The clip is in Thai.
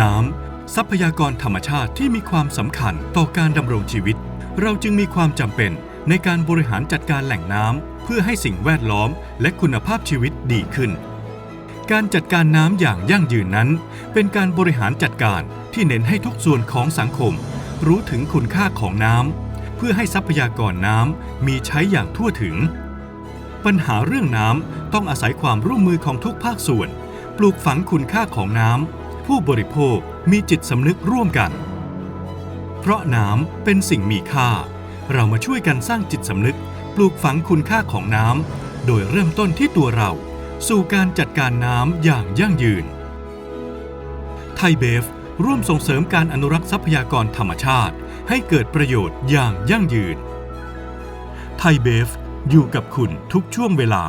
น้ำ ทรัพยากรธรรมชาติที่มีความสำคัญต่อการดำรงชีวิต เราจึงมีความจำเป็นในการบริหารจัดการแหล่งน้ำเพื่อให้สิ่งแวดล้อมและคุณภาพชีวิตดีขึ้น การจัดการน้ำอย่างยั่งยืนนั้น เป็นการบริหารจัดการที่เน้นให้ทุกส่วนของสังคม รู้ถึงคุณค่าของน้ำเพื่อให้ทรัพยากรน้ำมีใช้อย่างทั่วถึง ปัญหาเรื่องน้ำต้องอาศัยความร่วมมือของทุกภาคส่วน ปลูกฝังคุณค่าของน้ำ ผู้บริโภคมีจิตสำนึกร่วมกัน เพราะน้ำเป็นสิ่งมีค่า เรามาช่วยกันสร้างจิตสำนึก ปลูกฝังคุณค่าของน้ำโดยเริ่มต้นที่ตัวเรา สู่การจัดการน้ำอย่างยั่งยืน ไทยเบฟร่วมส่งเสริมการอนุรักษ์ทรัพยากรธรรมชาติ ให้เกิดประโยชน์อย่างยั่งยืน ไทยเบฟอยู่กับคุณทุกช่วงเวลา